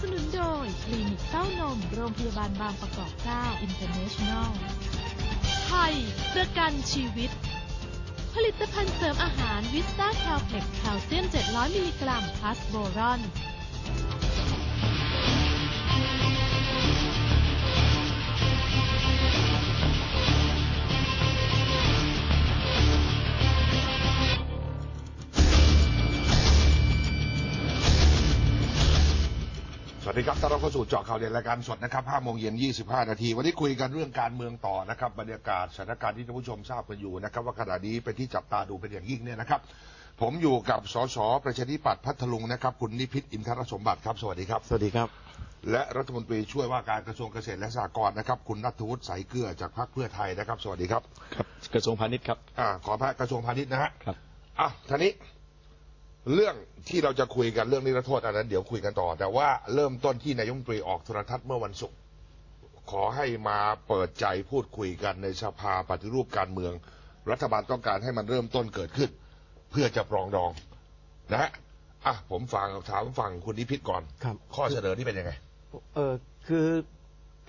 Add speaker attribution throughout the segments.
Speaker 1: สนุนโดยคลินิกเต้านม โรงพยาบาลบางประกอบ9 International ไทยประกันชีวิต ผลิตภัณฑ์เสริมอาหารวิสตาแคลเพล็กแคลเซียม 700 มิลลิกรัมพลัสโบรอน
Speaker 2: วัสดีครับต้อนรับเข้าสู่เจาะข่าวเด่นรายการสดนะครับ5โมงเย็น 25 นาที วันนี้คุยกันเรื่องการเมืองต่อนะครับ บรรยากาศสถานการณ์ที่ท่านผู้ชมทราบกันอยู่นะครับ ว่าขณะนี้เป็นที่จับตาดูเป็นอย่างยิ่งเนี่ยนะครับ ผมอยู่กับสสประชาธิปัตย์พัทลุงนะครับ คุณนิพิษอินทรสมบัติครับ สวัสดีครับ
Speaker 3: สวัสดีครับ
Speaker 2: และรัฐมนตรีช่วยว่าการกระทรวงเกษตรและสหกรณ์นะครับ คุณนัทวุฒิสายเกลือจากพรรคเพื่อไทยนะครับ สวัสดีครับ
Speaker 3: ครับ กระทรวงพาณิชย์ครับ
Speaker 2: อ่า ขอพระกระทรวงพาณิชย์นะฮะ
Speaker 3: ครับ
Speaker 2: อะทีนี้ เรื่องที่เราจะคุยกันเรื่องนิรโทษอันนั้นเดี๋ยวคุยกันต่อ แต่ว่าเริ่มต้นที่นายกรัฐมนตรีออกโทรทัศน์เมื่อวันศุกร์ขอให้มาเปิดใจพูดคุยกันในสภาปฏิรูปการเมือง รัฐบาลต้องการให้มันเริ่มต้นเกิดขึ้น เพื่อจะปรองดอง นะฮะอะผมฟังถามฝั่งคุณนิพิษก่อน
Speaker 3: ครับ
Speaker 2: ข้อเสนอที่เป็นยังไง
Speaker 3: เออคือ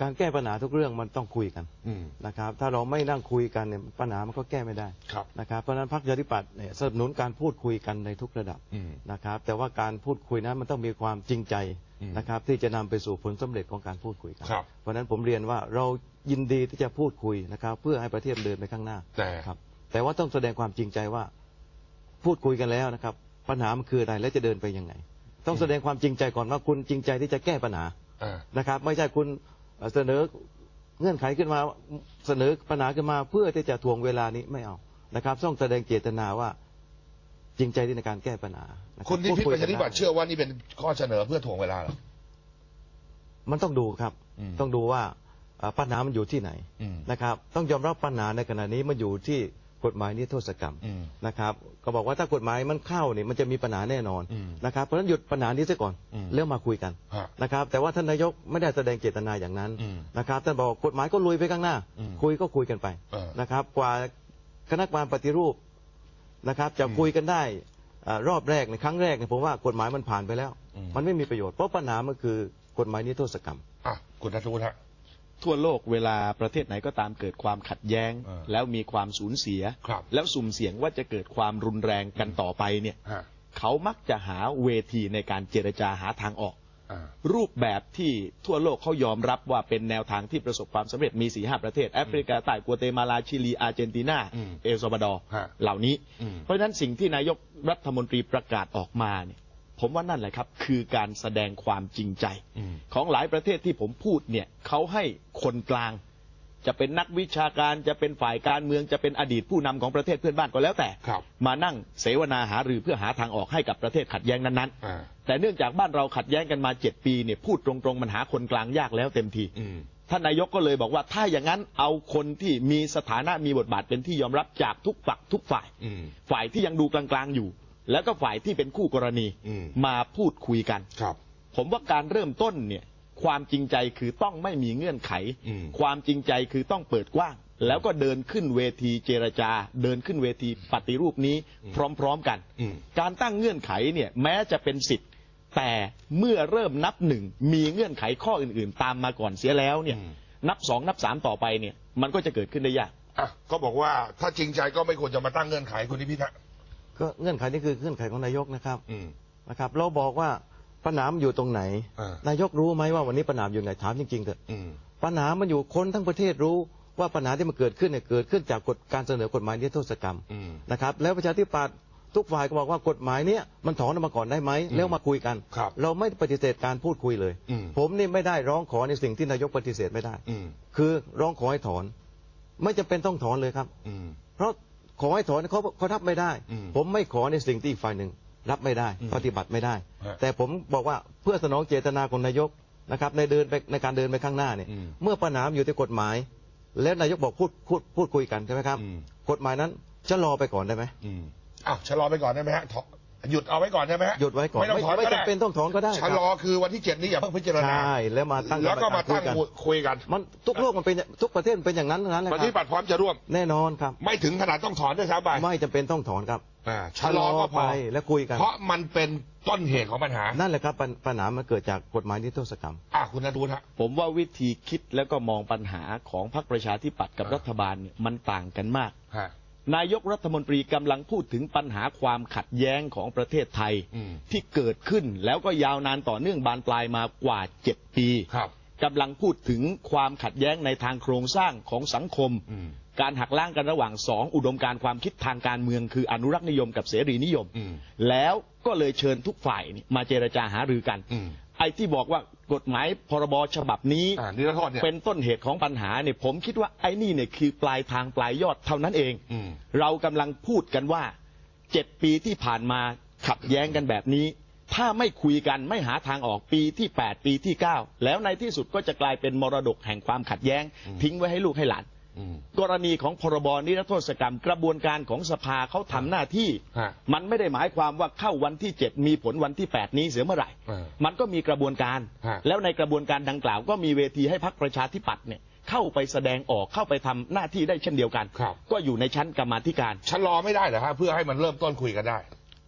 Speaker 3: การแก้ปัญหาทุกเรื่องมันต้องคุยกัน
Speaker 2: อืม
Speaker 3: นะครับ ถ้าเราไม่นั่งคุยกันเนี่ยปัญหามันก็แก้ไม่ได้
Speaker 2: ครับ
Speaker 3: นะครับ เพราะฉะนั้นพรรคประชาธิปัตย์เนี่ยสนับสนุนการพูดคุยกันในทุกระดับ
Speaker 2: อืม
Speaker 3: นะครับ แต่ว่าการพูดคุยนั้นมันต้องมีความจริงใจ
Speaker 2: อืม
Speaker 3: นะครับ ที่จะนำไปสู่ผลสำเร็จของการพูดคุยกัน
Speaker 2: ครับ
Speaker 3: เพราะฉะนั้นผมเรียนว่าเรายินดีที่จะพูดคุยนะครับ เพื่อให้ประเทศเดินไปข้างหน้า
Speaker 2: แต่
Speaker 3: ครับแต่ว่าต้องแสดงความจริงใจว่าพูดคุยกันแล้วนะครับ ปัญหามันคืออะไรและจะเดินไปยังไง ต้องแสดงความจริงใจก่อนว่าคุณจริงใจที่จะแก้ปัญหา
Speaker 2: อ่า
Speaker 3: นะครับ ไม่ใช่คุณ เอ่อเสนอเงื่อนไขขึ้นมาเสนอปัญหาขึ้นมาเพื่อที่จะทวงเวลานี้ไม่เอานะครับต้องแสดงเจตนาว่าจริงใจที่ในการแก้ปัญหานะรับ
Speaker 2: คุณนิพิษ
Speaker 3: พูด
Speaker 2: ป
Speaker 3: คุย
Speaker 2: ระ
Speaker 3: กั
Speaker 2: ชาธิปัตย์
Speaker 3: ได้
Speaker 2: เชื่อว่านี่เป็นข้อเสนอเพื่อถ่วงเวลาเหรอ
Speaker 3: มันต้องดูครับ
Speaker 2: อืม
Speaker 3: ต้องดูว่าเอ่อปัญหามันอยู่ที่ไหน
Speaker 2: อืม
Speaker 3: นะครับ ต้องยอมรับปัญหาในขณะนี้มันอยู่ที่ กฎหมายนิรโทษกรรม
Speaker 2: อืม
Speaker 3: นะครับก็บอกว่าถ้ากฎหมายมันเข้าเนี่ยมันจะมีปัญหาแน่นอน
Speaker 2: อืม
Speaker 3: นะครับเพราะฉะนั้นหยุดปัญหานี้ซะก่อน
Speaker 2: อืม
Speaker 3: แล้วมาคุยกัน
Speaker 2: ฮะ
Speaker 3: นะครับแต่ว่าท่านนายกไม่ได้แสดงเจตนาอย่างนั้น
Speaker 2: อืม
Speaker 3: นะครับท่านบอกกฎหมายก็ลุยไปข้างหน้า
Speaker 2: อืม
Speaker 3: คุยก็คุยกันไป
Speaker 2: เออ
Speaker 3: นะครับกว่าคณะกรรมการปฏิรูปนะครับจะ
Speaker 2: อืม
Speaker 3: คุยกันได้เอ่อรอบแรกในครั้งแรกเนี่ยผมว่ากฎหมายมันผ่านไปแล้ว
Speaker 2: อืม
Speaker 3: มันไม่มีประโยชน์เพราะปัญหามันคือกฎหมายนิรโทษกรรม
Speaker 2: อะคุณนัทวุฒิฮะ
Speaker 4: ทั่วโลกเวลาประเทศไหนก็ตามเกิดความขัดแย้ง
Speaker 2: เออ
Speaker 4: แล้วมีความสูญเสีย
Speaker 2: ครับ
Speaker 4: แล้วสุ่มเสี่ยงว่าจะเกิดความรุนแรงกันต่อไปเนี่ย
Speaker 2: ฮะ
Speaker 4: เขามักจะหาเวทีในการเจรจาหาทางออก
Speaker 2: อ่า
Speaker 4: รูปแบบที่ทั่วโลกเขายอมรับว่าเป็นแนวทางที่ประสบความสำเร็จมีสี่ห้าประเทศ แอฟริกาใต้กัวเตมาลา ชิลี อาร์เจนตินา
Speaker 2: อืม
Speaker 4: เอลซัลวาดอร์
Speaker 2: ฮะ
Speaker 4: เหล่านี้
Speaker 2: อืม
Speaker 4: เพราะฉะนั้นสิ่งที่นายกรัฐมนตรีประกาศออกมาเนี่ย ผมว่านั่นแหละครับ คือการแสดงความจริงใจ
Speaker 2: อืม
Speaker 4: ของหลายประเทศที่ผมพูดเนี่ยเขาให้คนกลาง จะเป็นนักวิชาการจะเป็นฝ่ายการเมืองจะเป็นอดีตผู้นำของประเทศเพื่อนบ้านก็แล้วแต่
Speaker 2: ครับ
Speaker 4: มานั่งเสวนาหารือเพื่อหาทางออกให้กับประเทศขัดแย้งนั้น
Speaker 2: อ่า
Speaker 4: ๆแต่เนื่องจากบ้านเราขัดแย้งกันมาเจ็ดปีเนี่ยพูดตรงๆมันหาคนกลางยากแล้วเต็มที
Speaker 2: อืม
Speaker 4: ท่านนายกก็เลยบอกว่าถ้าอย่างนั้นเอาคนที่มีสถานะมีบทบาทเป็นที่ยอมรับจากทุกฝักทุกฝ่าย
Speaker 2: อืม
Speaker 4: ฝ่ายที่ยังดูกลางๆอยู่ แล้วก็ฝ่ายที่เป็นคู่กรณี
Speaker 2: อืม
Speaker 4: มาพูดคุยกัน
Speaker 2: ครับ
Speaker 4: ผมว่าการเริ่มต้นเนี่ยความจริงใจคือต้องไม่มีเงื่อนไข
Speaker 2: อืม
Speaker 4: ความจริงใจคือต้องเปิดกว้าง แล้วก็เดินขึ้นเวทีเจรจา เดินขึ้นเวทีปฏิรูปนี้พร้อมๆกัน
Speaker 2: อืม
Speaker 4: การตั้งเงื่อนไขเนี่ยแม้จะเป็นสิทธิ์ แต่เมื่อเริ่มนับหนึ่งมีเงื่อนไขข้ออื่นๆ ตามมาก่อนเสียแล้วเนี่ย
Speaker 2: อืม
Speaker 4: นับสองนับสามต่อไปเนี่ย มันก็จะเกิดขึ้นได้ยาก
Speaker 2: อะก็บอกว่าถ้าจริงใจก็ไม่ควรจะมาตั้งเงื่อนไขคุณนิพิษฮะ
Speaker 3: ก็เงื่อนไขนี่คือเงื่อนไขของนายกนะครับ
Speaker 2: อืม
Speaker 3: นะครับ เราบอกว่าปัญหามันอยู่ตรงไหน
Speaker 2: อ่า
Speaker 3: นายกรู้ไหมว่าวันนี้ปัญหาอยู่ไหนถามจริงๆเถอะ
Speaker 2: อืม
Speaker 3: ปัญหามันอยู่คนทั้งประเทศรู้ว่าปัญหาที่มันเกิดขึ้นเนี่ยเกิดขึ้นจากกฎการเสนอกฎหมายนิรโทษกรรม
Speaker 2: อืม
Speaker 3: นะครับ แล้วประชาธิปัตย์ทุกฝ่ายก็บอกว่ากฎหมายเนี้ยมันถอนออกมาก่อนได้ไหมแล้วมาคุยกัน
Speaker 2: ครับ
Speaker 3: เราไม่ปฏิเสธการพูดคุยเลย
Speaker 2: อืม
Speaker 3: ผมนี่ไม่ได้ร้องขอในสิ่งที่นายกปฏิเสธไม่ได้
Speaker 2: อืม
Speaker 3: คือร้องขอให้ถอน ไม่จำเป็นต้องถอนเลยครับ
Speaker 2: อืม
Speaker 3: เพราะ ขอให้ถอนเขาเขารับไม่ได้
Speaker 2: อืม
Speaker 3: ผมไม่ขอในสิ่งที่อีกฝ่ายหนึ่งรับไม่ได้
Speaker 2: อืม
Speaker 3: ปฏิบัติไม่ได้
Speaker 2: ฮะ
Speaker 3: แต่ผมบอกว่าเพื่อสนองเจตนาของนายกนะครับในเดินไปในการเดินไปข้างหน้าเนี่ย
Speaker 2: อืม
Speaker 3: เมื่อปัญหาอยู่ที่กฎหมาย แล้วนายกบอกพูดพูดพูดคุยกันใช่ไหมครับ
Speaker 2: อืม
Speaker 3: กฎหมายนั้นจะรอไปก่อนได้ไหม
Speaker 2: อืมอ้าวชะลอไปก่อนได้ไหมฮะถอ หยุดเอาไว้ก่อนใช่ไหมฮะ
Speaker 3: หยุดไว้ก่อน
Speaker 2: ไม่ต้องถอน
Speaker 3: ไม่
Speaker 2: ก็ได้
Speaker 3: จำเป็นต้องถอนก็ได้ค
Speaker 2: ชะ
Speaker 3: รับ
Speaker 2: ลอคือวันที่เจ็ดนี้อย่าเพิ่งพิจารณา
Speaker 3: ใช่แล้วมาตั้ง
Speaker 2: แล้วก็มาตั้ง
Speaker 3: คุยกัน
Speaker 2: คุยกัน
Speaker 3: มันทุกโลกมันเป็นทุกประเทศมันเป็นอย่างนั้นทั้งนั้นแหละ
Speaker 2: ป
Speaker 3: ค
Speaker 2: ฏิ
Speaker 3: รับ
Speaker 2: บัติพร้อมจะร่วม
Speaker 3: แน่นอนครับ
Speaker 2: ไม่ถึงขนาดต้องถอนด้วยซ้ำไป
Speaker 3: ไม่จำเป็นต้องถอนครับ
Speaker 2: อ่าชะลอก็พ
Speaker 3: ไป
Speaker 2: อ
Speaker 3: แล้วคุยกัน
Speaker 2: เพราะมันเป็นต้นเหตุของปัญหา
Speaker 3: นั่นแหละครับปัญปัญหามันเกิดจากกฎหมายนิรโทษกรรม
Speaker 2: อะคุณนัทวุฒิฮะ
Speaker 4: ผมว่าวิธีคิดแล้วก็มองปัญหาของพรรคประชาธิปัตย์กับ
Speaker 2: อ่า
Speaker 4: รัฐบาลเนี่ยมันต่างกันมาก
Speaker 2: ฮะ
Speaker 4: นายกรัฐมนตรีกำลังพูดถึงปัญหาความขัดแย้งของประเทศไทย
Speaker 2: อืม
Speaker 4: ที่เกิดขึ้นแล้วก็ยาวนานต่อเนื่องบานปลายมากว่าเจ็ดปี
Speaker 2: ครับ
Speaker 4: กำลังพูดถึงความขัดแย้งในทางโครงสร้างของสังคม
Speaker 2: อืม
Speaker 4: การหักล้างกันระหว่างสองอุดมการณ์ความคิดทางการเมือง คืออนุรักษ์นิยมกับเสรีนิยม
Speaker 2: อืม
Speaker 4: แล้วก็เลยเชิญทุกฝ่ายนี่มาเจรจาหารือกัน
Speaker 2: อืม
Speaker 4: ไอ้ที่บอกว่ากฎหมายพรบฉบับนี้
Speaker 2: อ่านิรโทษเนี่ย
Speaker 4: เป็นต้นเหตุของปัญหาเนี่ยผมคิดว่าไอ้นี่เนี่ยคือปลายทางปลายยอดเท่านั้นเอง
Speaker 2: อืม
Speaker 4: เรากำลังพูดกันว่าเจ็ดปีที่ผ่านมาขัดแย้งกันแบบนี้ ถ้าไม่คุยกันไม่หาทางออกปีที่ 8 ปีที่ 9 แล้วในที่สุดก็จะกลายเป็นมรดกแห่งความขัดแย้ง
Speaker 2: อืม
Speaker 4: ทิ้งไว้ให้ลูกให้หลาน
Speaker 2: อืม
Speaker 4: กรณีของพรบนิรโทษกรรม กระบวนการของสภาเขาทำหน้าที่
Speaker 2: ฮะ
Speaker 4: มันไม่ได้หมายความว่าเข้าวันที่ 7 มีผลวันที่ 8 นี้เสียเมื่อไหร่
Speaker 2: เออ
Speaker 4: มันก็มีกระบวนการ
Speaker 2: ฮะ
Speaker 4: แล้วในกระบวนการดังกล่าว ก็มีเวทีให้พรรคประชาธิปัตย์เนี่ยเข้าไปแสดงออกเข้าไปทำหน้าที่ได้เช่นเดียวกัน
Speaker 2: ครับ
Speaker 4: ก็อยู่ในชั้นกรรมาธิการ
Speaker 2: ชะลอไม่ได้เหรอฮะเพื่อให้มันเริ่มต้นคุยกันได้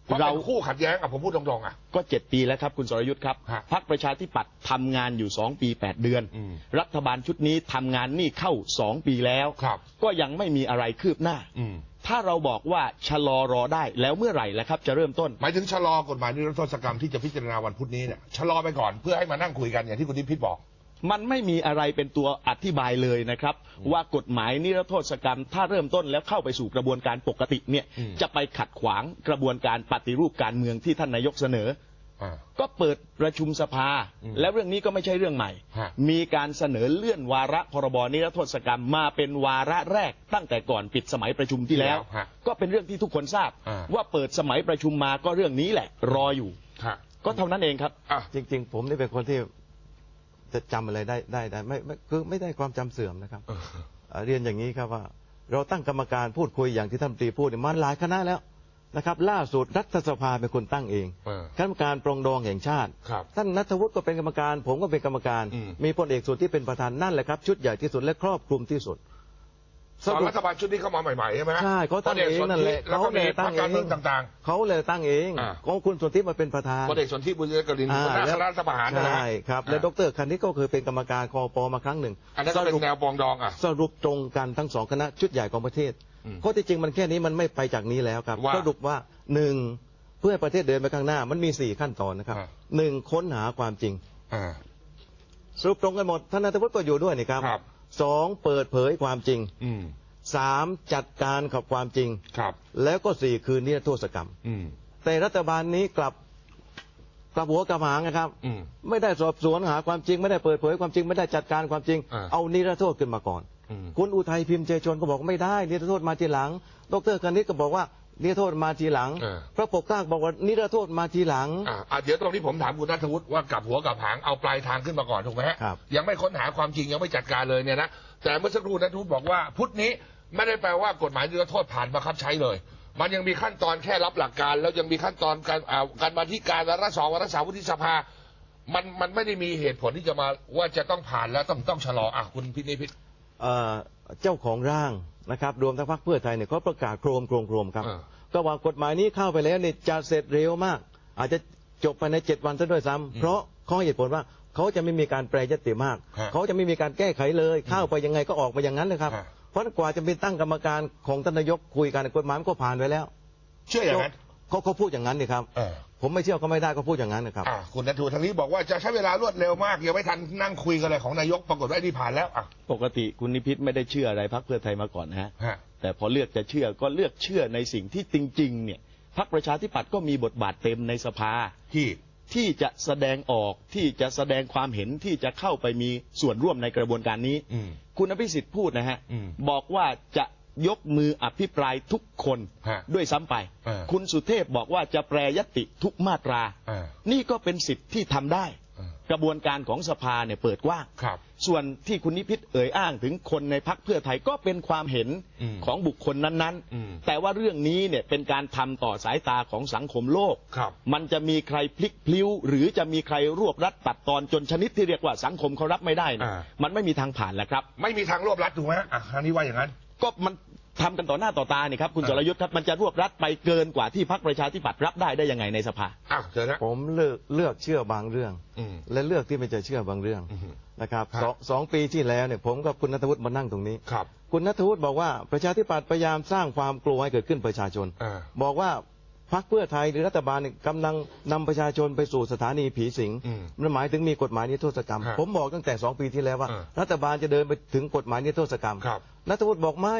Speaker 2: เพราะ
Speaker 4: เรา
Speaker 2: เป็นคู่ขัดแย้งอะผมพูดตรงๆอะ
Speaker 4: ก็เจ็ดปีแล้วครับคุณสรยุทธ์ครับ
Speaker 2: ฮะ
Speaker 4: พรรคประชาธิปัตย์ทำงานอยู่สองปีแปดเดือน
Speaker 2: อืม
Speaker 4: รัฐบาลชุดนี้ทำงานนี่เข้าสองปีแล้ว
Speaker 2: ครับ
Speaker 4: ก็ยังไม่มีอะไรคืบหน้า
Speaker 2: อืม
Speaker 4: ถ้าเราบอกว่าชะลอรอได้แล้วเมื่อไหร่แล้วครับ จะเริ่มต้น
Speaker 2: หมายถึงชะลอกฎหมายนิรโทษกรรมที่จะพิจารณาวันพุธนี้เนี่ยชะลอไปก่อนเพื่อให้มานั่งคุยกันอย่างที่คุณนิพิษบอก
Speaker 4: มันไม่มีอะไรเป็นตัวอธิบายเลยนะครับ ว่ากฎหมายนิรโทษกรรม ถ้าเริ่มต้นแล้วเข้าไปสู่กระบวนการปกติเนี่ย
Speaker 2: อืม
Speaker 4: จะไปขัดขวางกระบวนการปฏิรูปการเมืองที่ท่านนายกเสนอ
Speaker 2: อ่า
Speaker 4: ก็เปิดประชุมสภา
Speaker 2: อืม
Speaker 4: แล้วเรื่องนี้ก็ไม่ใช่เรื่องใหม่
Speaker 2: ฮะ
Speaker 4: มีการเสนอเลื่อนวาระพรบนิรโทษกรรมมาเป็นวาระแรก ตั้งแต่ก่อนปิดสมัยประชุมที่แล้ว
Speaker 2: ฮะ
Speaker 4: ก็เป็นเรื่องที่ทุกคนทราบ
Speaker 2: อ่า
Speaker 4: ว่าเปิดสมัยประชุมมาก็เรื่องนี้แหละ รออยู่
Speaker 2: ฮะ
Speaker 4: ก็เท่านั้นเองครับ
Speaker 2: อะ
Speaker 3: จริง ๆ ผมนี่เป็นคนที่ จะจำอะไรได้ได้ได้ไม่ไม่คือไม่ได้ความจำเสื่อมนะครับ
Speaker 2: เออ
Speaker 3: เอ่อเรียนอย่างนี้ครับว่า เราตั้งกรรมการพูดคุยอย่างที่ท่านตรีพูดเนี่ยมันหลายคณะแล้วนะครับ ล่าสุดรัฐสภาเป็นคนตั้งเอง
Speaker 2: เออ
Speaker 3: คณะกรรมการปรองดองแห่งชาติ
Speaker 2: ครับ
Speaker 3: ท่านนัทวุฒิก็เป็นกรรมการ ผมก็เป็นกรรมการ
Speaker 2: อืม
Speaker 3: มีพลเอกสุทธิเป็นประธานนั่นแหละครับ ชุดใหญ่ที่สุดและครอบคลุมที่สุด
Speaker 2: ตอนรัฐบาลชุดนี้เข้ามาใหม่ๆใช่ไหมฮะ
Speaker 3: ใช่เขาตั้งเองนั่นแหละ
Speaker 2: แล้วก็มี
Speaker 3: เลย
Speaker 2: พร
Speaker 3: ตั้
Speaker 2: รงคการเมืองต่าง
Speaker 3: เขาเลยตั้งเอง
Speaker 2: อ่า
Speaker 3: ของคุณสุทธิมาเป็นประธาน
Speaker 2: ๆพลเอกสนธิบุญยกรินทร์หัวหน้าคณะรัฐประหารนะฮะ
Speaker 3: ใช่ครับ และดรคันนี้ก็เคยเป็นกรรมการคอปอมาครั้งหนึ่ง
Speaker 2: อันนั้นก็เป็น
Speaker 3: สรุป
Speaker 2: แนวปรองดองอะ
Speaker 3: สรุปตรงกันทั้งสองคณะชุดใหญ่ของประเทศ
Speaker 2: อืม
Speaker 3: ข้อที่จริงมันแค่นี้มันไม่ไปจากนี้แล้วครับ
Speaker 2: ว่า
Speaker 3: สรุปว่าหนึ่งเพื่อให้ประเทศเดินไปข้างหน้ามันมีสี่ขั้นตอนนะครับ
Speaker 2: อ่า
Speaker 3: หนึ่งค้นหาความจริง
Speaker 2: อ่า
Speaker 3: สรุปตรงกันหมดท่านนัทวุฒิก็อยู่ด้วยนี่ครับ
Speaker 2: ครับ
Speaker 3: สองเปิดเผยความจริง
Speaker 2: อืม
Speaker 3: สามจัดการกับความจริง
Speaker 2: ครับ
Speaker 3: แล้วก็สี่คือนิรโทษกรรม
Speaker 2: อืม
Speaker 3: แต่รัฐบาลนี้กลับกลับหัวกลับหางนะครับ
Speaker 2: อืม
Speaker 3: ไม่ได้สอบสวนหาความจริง ไม่ได้เปิดเผยความจริง ไม่ได้จัดการความจริง
Speaker 2: อ่า
Speaker 3: เอานิรโทษขึ้นมาก่อน
Speaker 2: อืม
Speaker 3: คุณอุทัยพิมพ์เจชนก็บอกไม่ได้นิรโทษมาทีหลัง ดรคณิตก็บอกว่า นิรโทษมาทีหลัง
Speaker 2: เออ
Speaker 3: พระปกเกล้าบอกว่านิรโทษมาทีหลัง
Speaker 2: อ่าอะเดี๋ยวตรงนี้ผมถามคุณนัทวุฒิว่ากลับหัวกลับหางเอาปลายทางขึ้นมาก่อนถูกไหมฮะ
Speaker 3: ครับ
Speaker 2: ยังไม่ค้นหาความจริงยังไม่จัดการเลยเนี่ยนะแต่เมื่อสักครู่นัทวุฒิบอกว่าพุธนี้ไม่ได้แปลว่ากฎหมายนิรโทษผ่านบังคับใช้เลย มันยังมีขั้นตอนแค่รับหลักการ แล้วยังมีขั้นตอนการอ่าการมาที่การวาระสองวาระสามวุฒิสภา มันมันไม่ได้มีเหตุผลที่จะมาว่าจะต้องผ่านแล้วต้องต้องชะลออะคุณพินิพิษ
Speaker 3: เอ่อเจ้าของร่างนะครับ รวมทั้งพรรคเพื่อไทยเนี่ยเขาประกาศโครมโครมโครมครับ
Speaker 2: เออ
Speaker 3: ก็ว่ากฎหมายนี้เข้าไปแล้วเนี่ยจะเสร็จเร็วมาก อาจจะจบภายในเจ็ดวันซะด้วยซ้ำเพราะข้อเหตุผลว่าเขาจะไม่มีการแปรยติมาก
Speaker 2: ฮะ
Speaker 3: เขาจะไม่มีการแก้ไขเลยเข้าไปยังไงก็ออกมาอย่างนั้นเลยครับ
Speaker 2: ฮะ
Speaker 3: เพราะกว่าจะเป็นตั้งกรรมการของท่านนายกคุยกันกฎหมายมันก็ผ่านไปแล้ว
Speaker 2: เชื่ออย่างนั้น
Speaker 3: เขาเขาพูดอย่างนั้นนี่ครับ
Speaker 2: เออ
Speaker 3: ผมไม่เชื่อก็ไม่ได้ก็พูดอย่างนั้นนะครับ
Speaker 2: อะคุณนัทวุฒิทางนี้บอกว่าจะใช้เวลารวดเร็วมากยังไม่ทันนั่งคุยกันเลยของนายกปรากฏว่าไอ้นี่ผ่านแล้วอะ
Speaker 4: ปกติคุณนิพิษไม่ได้เชื่ออะไรพรรคเพื่อไทยมาก่อนนะฮะ
Speaker 2: ฮะ
Speaker 4: แต่พอเลือกจะเชื่อก็เลือกเชื่อในสิ่งที่จริงๆเนี่ยพรรคประชาธิปัตย์ก็มีบทบาทเต็มในสภา
Speaker 2: ที่
Speaker 4: ที่จะแสดงออกที่จะแสดงความเห็นที่จะเข้าไปมีส่วนร่วมในกระบวนการนี้
Speaker 2: อืม
Speaker 4: คุณอภิสิทธิ์พูดนะฮะ
Speaker 2: อืม
Speaker 4: บอกว่าจะ ยกมืออภิปรายทุกคน
Speaker 2: ฮะ
Speaker 4: ด้วยซ้ำไป
Speaker 2: เออ
Speaker 4: คุณสุเทพบอกว่าจะแปรยติทุกมาตรา
Speaker 2: อ่า
Speaker 4: นี่ก็เป็นสิทธิ์ที่ทำได้
Speaker 2: อืม
Speaker 4: กระบวนการของสภาเนี่ยเปิดกว้าง
Speaker 2: ครับ
Speaker 4: ส่วนที่คุณนิพิษเอ่ยอ้างถึงคนในพักเพื่อไทยก็เป็นความเห็น
Speaker 2: อืม
Speaker 4: ของบุคคลนั้น
Speaker 2: อืม
Speaker 4: ๆ แต่ว่าเรื่องนี้เนี่ยเป็นการทำต่อสายตาของสังคมโลก
Speaker 2: ครับ
Speaker 4: มันจะมีใครพลิกพลิ้ว หรือจะมีใครรวบรัดตัดตอนจนชนิดที่เรียกว่าสังคมเขารับไม่ได้เนี่ย
Speaker 2: อ่า
Speaker 4: มันไม่มีทางผ่านแล้วครับ
Speaker 2: ไม่มีทางรวบรัดถูกไหมอะอันนี้ว่าอย่างนั้น
Speaker 4: ก็มัน ทำกันต่อหน้าต่อตานี่ครับคุณ
Speaker 2: อ่า
Speaker 4: สรยุทธ์ครับมันจะรวบรัดไปเกินกว่าที่พรรคประชาธิปัตย์รับได้ได้ยังไงในสภา
Speaker 2: อ้าวเจอนะ
Speaker 3: ผมเลือกเลือกเชื่อบางเรื่อง
Speaker 2: อืม
Speaker 3: และเลือกที่ไม่จะเชื่อบางเรื่อง
Speaker 2: อืม
Speaker 3: นะครับ
Speaker 2: ครับ
Speaker 3: สองสองปีที่แล้วเนี่ยผมกับคุณนัทวุฒิมานั่งตรงนี้
Speaker 2: ครับ
Speaker 3: คุณนัทวุฒิบอกว่าประชาธิปัตย์พยายามสร้างความกลัวให้เกิดขึ้นประชาชน
Speaker 2: อ่า
Speaker 3: บอกว่าพรรคเพื่อไทยหรือรัฐบาลเนี่ยกำลังนำประชาชนไปสู่สถานีผีสิง
Speaker 2: อืม
Speaker 3: มันหมายถึงมีกฎหมายนิรโทษกรรม
Speaker 2: ฮะ
Speaker 3: ผมบอกตั้งแต่สองปีที่แล้วว่า
Speaker 2: อ่า
Speaker 3: รัฐบาลจะเดินไปถึงกฎหมายนิรโทษกรรม
Speaker 2: ครับ
Speaker 3: นัทวุฒิบอกไม่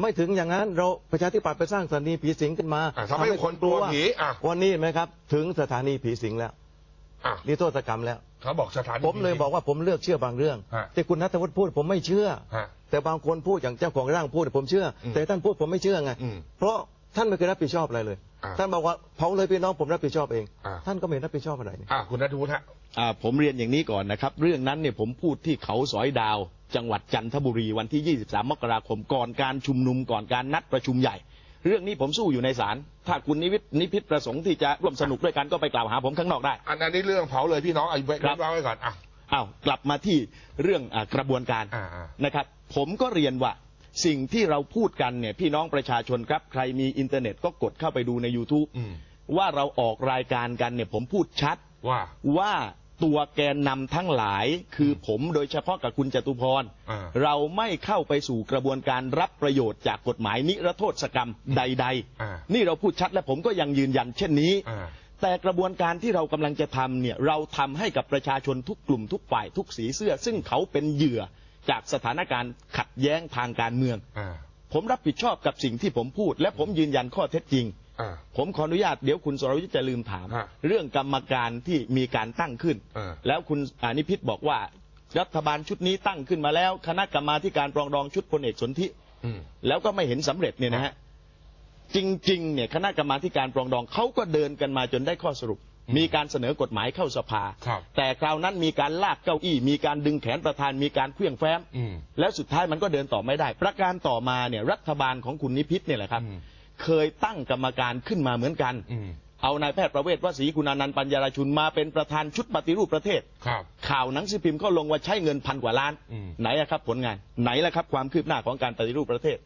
Speaker 3: ไม่ถึงอย่างนั้นเราประชาธิปัตย์ไปสร้างสถานีผีสิงขึ้นมา
Speaker 2: อะทำให้คนกลัวผีอะ
Speaker 3: วันนี้เห็นไหมครับ ถึงสถานีผีสิงแล้ว
Speaker 2: อะ
Speaker 3: นิรโทษกรรมแล้ว
Speaker 2: เขาบอกสถานี
Speaker 3: ผมเลยบอกว่าผมเลือกเชื่อบางเรื่อง
Speaker 2: ฮะ
Speaker 3: แต่คุณนัทวุฒิพูดผมไม่เชื่อ
Speaker 2: ฮะ
Speaker 3: แต่บางคนพูดอย่างเจ้าของร่างพูดผมเชื่ออ
Speaker 2: ม
Speaker 3: แต่ท่านพูดผมไม่เชื่อไง
Speaker 2: อืม
Speaker 3: เพราะ ท่านไม่เคยรับผิดชอบอะไรเลย
Speaker 2: อ่า
Speaker 3: ท่านบอกว่าเผาเลยพี่น้องผมรับผิดชอบเอง
Speaker 2: อ่า
Speaker 3: ท่านก็ไม่รับผิดชอบอะไรนี่
Speaker 2: อะคุณนัทวุฒิฮะ
Speaker 4: อ่าผมเรียนอย่างนี้ก่อนนะครับ เรื่องนั้นเนี่ยผมพูดที่เขาสอยดาว จังหวัดจันทบุรีวันที่ 23 มกราคมก่อนการชุมนุมก่อนการนัดประชุมใหญ่ เรื่องนี้ผมสู้อยู่ในศาลถ้าคุณนิวิทนิพิษประสงค์ที่จะร่วมสนุกด้วยกันก็ไปกล่าวหาผมข้างนอกได้
Speaker 2: อันนี้เรื่องเผาเลยพี่น้องเอาไว้
Speaker 4: ครับ
Speaker 2: ไว้ไว้ก่อนอะ
Speaker 4: อ้าวกลับมาที่เรื่องอากระบวนการ
Speaker 2: อ่าอ่า
Speaker 4: นะครับ ผมก็เรียนว่า สิ่งที่เราพูดกันเนี่ยพี่น้องประชาชนครับ ใครมีอินเทอร์เน็ตก็กดเข้าไปดูใน YouTube
Speaker 2: อืม
Speaker 4: ว่าเราออกรายการกันเนี่ยผมพูดชัด
Speaker 2: ว่า
Speaker 4: ว่าตัวแกนนำทั้งหลายคือผมโดยเฉพาะกับคุณจตุพร
Speaker 2: อ่า
Speaker 4: เราไม่เข้าไปสู่กระบวนการรับประโยชน์จากกฎหมายนิรโทษกรรมใด
Speaker 2: อ่า
Speaker 4: ๆ นี่เราพูดชัดและผมก็ยังยืนยันเช่นนี้
Speaker 2: อ่า
Speaker 4: แต่กระบวนการที่เรากำลังจะทำเนี่ยเราทำให้กับประชาชนทุกกลุ่มทุกฝ่ายทุกสีเสื้อ ซึ่งเขาเป็นเหยื่อ จากสถานการณ์ขัดแย้งทางการเมือง
Speaker 2: อ่า
Speaker 4: ผมรับผิดชอบกับสิ่งที่ผมพูด และผมยืนยันข้อเท็จจริง
Speaker 2: อ่า
Speaker 4: ผมขออนุญาตเดี๋ยวคุณสรยุทธ์จะลืมถาม
Speaker 2: ฮะ
Speaker 4: เรื่องกรรมการที่มีการตั้งขึ้น
Speaker 2: เออ
Speaker 4: แล้วคุณอานิพิษบอกว่า รัฐบาลชุดนี้ตั้งขึ้นมาแล้ว คณะกรรมาธิการปรองดองชุดพลเอกสนธิ
Speaker 2: อืม
Speaker 4: แล้วก็ไม่เห็นสำเร็จเนี่ยนะฮะจริงๆเนี่ยคณะกรรมาธิการปรองดองเขาก็เดินกันมาจนได้ข้อสรุป
Speaker 2: อื ม
Speaker 4: มีการเสนอกฎหมายเข้าสภา
Speaker 2: ครับ
Speaker 4: แต่คราวนั้นมีการลากเก้าอี้ มีการดึงแขนประธานมีการเคลื่องแฟ้ม
Speaker 2: อืม
Speaker 4: แล้วสุดท้ายมันก็เดินต่อไม่ได้ ประการต่อมาเนี่ยรัฐบาลของคุณนิพิษเนี่ยแหละครับ
Speaker 2: อืม
Speaker 4: เคยตั้งกรรมการขึ้นมาเหมือนกัน
Speaker 2: อืม
Speaker 4: เอานายแพทย์ประเวศวสีคุณานันต์ปัญญารชุนมาเป็นประธานชุดปฏิรูปประเทศ
Speaker 2: ครับ
Speaker 4: ข่าวหนังสือพิมพ์ก็ลงว่าใช้เงินพันกว่าล้าน
Speaker 2: อืม
Speaker 4: ไหนอะครับผลงาน ไหนล่ะครับความคืบหน้าของการปฏิรูปประเทศ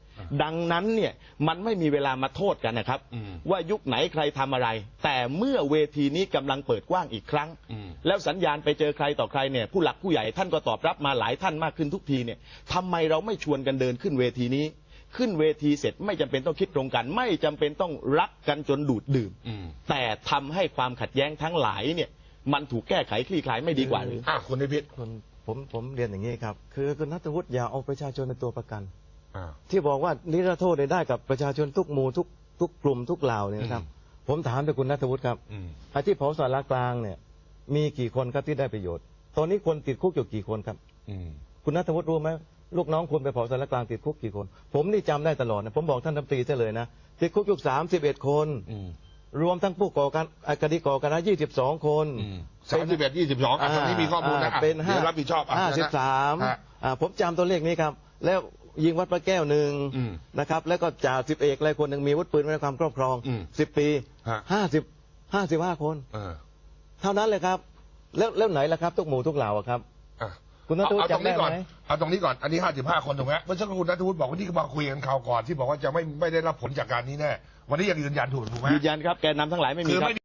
Speaker 4: ดังนั้นเนี่ยมันไม่มีเวลามาโทษกันนะครับ
Speaker 2: อืม
Speaker 4: ว่ายุคไหนใครทำอะไร แต่เมื่อเวทีนี้กำลังเปิดกว้างอีกครั้ง
Speaker 2: อืม
Speaker 4: แล้วสัญญาณไปเจอใครต่อใครเนี่ยผู้หลักผู้ใหญ่ท่านก็ตอบรับมาหลายท่านมากขึ้นทุกทีเนี่ยทำไมเราไม่ชวนกันเดินขึ้นเวทีนี้ ขึ้นเวทีเสร็จไม่จำเป็นต้องคิดตรงกัน ไม่จำเป็นต้องรักกันจนดูดดื่ม
Speaker 2: อืม
Speaker 4: แต่ทำให้ความขัดแย้งทั้งหลายเนี่ย มันถูกแก้ไขคลี่คลายไม่ดีกว่าหรือ
Speaker 2: อะคุณนิพิษ
Speaker 3: คุณผมผมเรียนอย่างนี้ครับ คือคุณนัทวุฒิอย่าเอาประชาชนเป็นตัวประกัน
Speaker 2: อ่า
Speaker 3: ที่บอกว่านิรโทษได้กับประชาชนทุกหมู่ทุกทุกกลุ่มทุกเหล่าเนี่ยนะครับ
Speaker 2: อืม
Speaker 3: ผมถามไปคุณนัทวุฒิครับ
Speaker 2: อืม
Speaker 3: ไอ้ที่เผาสารกลางเนี่ย มีกี่คนครับที่ได้ประโยชน์ ตอนนี้คนติดคุกอยู่กี่คนครับ
Speaker 2: อืม
Speaker 3: คุณนัทวุฒิรู้ไหม ลูกน้องคุณไปเผาสารกลางติดคุกกี่คน ผมนี่จำได้ตลอดนะผมบอกท่านรัฐมนตรีซะเลยนะติดคุกอยู่สามสิบเอ็ดคน
Speaker 2: อืม
Speaker 3: รวมทั้งผู้ก่อการอะคดีก่อการร้ายยี่สิบสองคน
Speaker 2: สามสิบเอ็ดยี่สิบสองอะตรงนี้มีข้อมูลนะา
Speaker 3: เป็น
Speaker 2: อะ
Speaker 3: ห้า
Speaker 2: เดี๋ยวรับผิดชอบอะ
Speaker 3: ห้าสิบสาม
Speaker 2: ฮะ
Speaker 3: อ่าผมจำตัวเลขนี้ครับ แล้วยิงวัดพระแก้วหนึ่ง
Speaker 2: อืม
Speaker 3: นะครับ แล้วก็จ่าสิบเอกอะไรคนหนึ่งมีอาวุธปืนไว้ในความครอบครอง
Speaker 2: อืม
Speaker 3: สิบปี
Speaker 2: ฮะ
Speaker 3: ห้าสิบห้าสิบห้าคน
Speaker 2: เออ
Speaker 3: เท่านั้นเลยครับ แล้วแล้วไหนล่ะครับ ทุกหมู่ทุกเหล่าอะครับ
Speaker 2: อะ
Speaker 3: คุณนัทวุฒิ
Speaker 2: เอาตรงนี้
Speaker 3: จำได้
Speaker 2: ก่อน
Speaker 3: ไหม
Speaker 2: เอาตรงนี้ก่อนอันนี้ห้าสิบห้าคนถูกไหมเมื่อสักครู่คุณนัทวุฒิบอกว่าที่มาคุยกันคราวก่อนที่บอกว่าจะไม่ไม่ได้รับผลจากการนี้แน่วันนี้ยังยืนยันถูกถูกไหม
Speaker 4: ยืนยันครับแกนนำทั้งหลายไม่มี
Speaker 2: คือ
Speaker 4: ครับ
Speaker 2: ไม่